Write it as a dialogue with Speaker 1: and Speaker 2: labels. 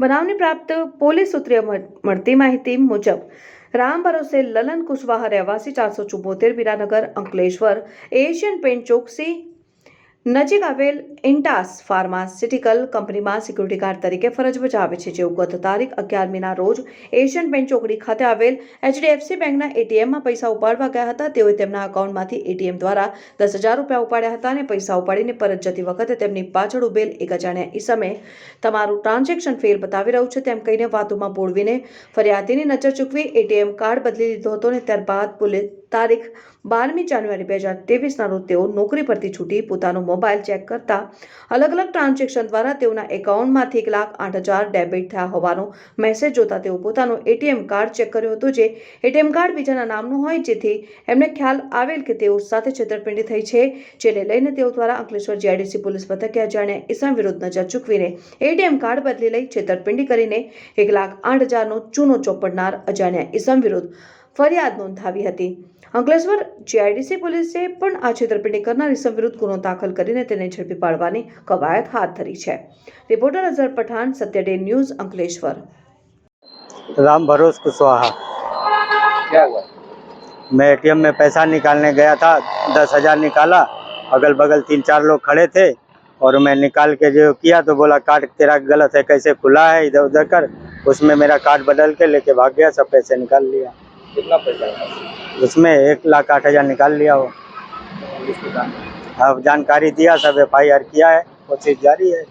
Speaker 1: બનાવની પ્રાપ્ત પોલીસ સૂત્રે મળતી માહિતી મુજબ, રામ ભરોસે લલન કુશવાહા રહેવાસી ચારસો ચુમ્મોતેર વિરાનગર અંકલેશ્વર, એશિયન પેન્ટ ચોકસી નજીક આવેલ ઇન્ટાસ ફાર્માસ્યુટિકલ કંપનીમાં સિક્યુરિટી ગાર્ડ તરીકે ફરજ બજાવે છે, જેઓ ગત તારીખ અગિયારમીના રોજ એશિયન બેંક ચોકડી ખાતે આવેલ એચડીએફસી બેંકના એટીએમમાં પૈસા ઉપાડવા ગયા હતા. તેઓએ તેમના અકાઉન્ટમાંથી એટીએમ દ્વારા દસ હજાર રૂપિયા ઉપાડ્યા હતા અને પૈસા ઉપાડીને પરત જતી વખતે તેમની પાછળ ઉભેલ એક અજાણ્યા ઈસમે તમારું ટ્રાન્ઝેક્શન ફેલ બતાવી રહ્યું છે તેમ કહીને વાતોમાં બોળવીને ફરિયાદીની નજર ચૂકવી એટીએમ કાર્ડ બદલી લીધો હતો અને ત્યારબાદ પોલીસ તારીખ બારમી જાન્યુઆરી બે હજાર ત્રેવીસના રોજ તેઓ નોકરી પરથી છૂટી પોતાનો મોબાઈલ ચેક કરતા અલગ અલગ ટ્રાન્ઝેક્શન દ્વારા તેઓના એકાઉન્ટમાંથી એક લાખ આઠ હજાર ડેબિટ થયા હોવાનો મેસેજ જોતા તેઓ પોતાનું એટીએમ કાર્ડ ચેક કર્યું હતું, જે એટીએમ કાર્ડ બીજાના નામનું હોય જેથી એમને ખ્યાલ આવેલ કે તેઓ સાથે છેતરપિંડી થઈ છે, જેને લઈને તેઓ દ્વારા અંકલેશ્વર જીઆઈડીસી પોલીસ મથકે અજાણ્યા ઇસમ વિરુદ્ધ નજર ચૂકવીને એટીએમ કાર્ડ બદલી લઈ છેતરપિંડી કરીને એક લાખ આઠ હજારનો ચૂનો ચોપડનાર અજાણ્યા ઇસમ વિરુદ્ધ ફરિયાદ નોંધાવી હતી અંકલેશ્વર જીઆઈડીસી પોલીસે પણ આ છેતરપિંડી કરનાર ઈસમ વિરુદ્ધ ગુનો દાખલ કરીને તેને ઝડપી પાડવાની કવાયત હાથ ધરી છે reporter Azhar Pathan Satya day news Ankleshwar
Speaker 2: Ram Bharos Kushwaha
Speaker 3: क्या हुआ
Speaker 2: मैं एटीएम में पैसा निकालने गया था दस हजार निकाला अगल बगल तीन चार लोग खड़े थे और मैं निकाल के जो किया तो बोला कार्ड तेरा गलत है कैसे खुला है इधर उधर कर उसमें मेरा कार्ड बदल के लेके भाग गया सब पैसे निकाल लिया
Speaker 3: कितना पैसा है
Speaker 2: उसमें एक लाख आठ हजार निकाल लिया वो
Speaker 3: पुलिस को जान
Speaker 2: अब जानकारी दिया सब एफ आई आर किया है कोशिश जारी है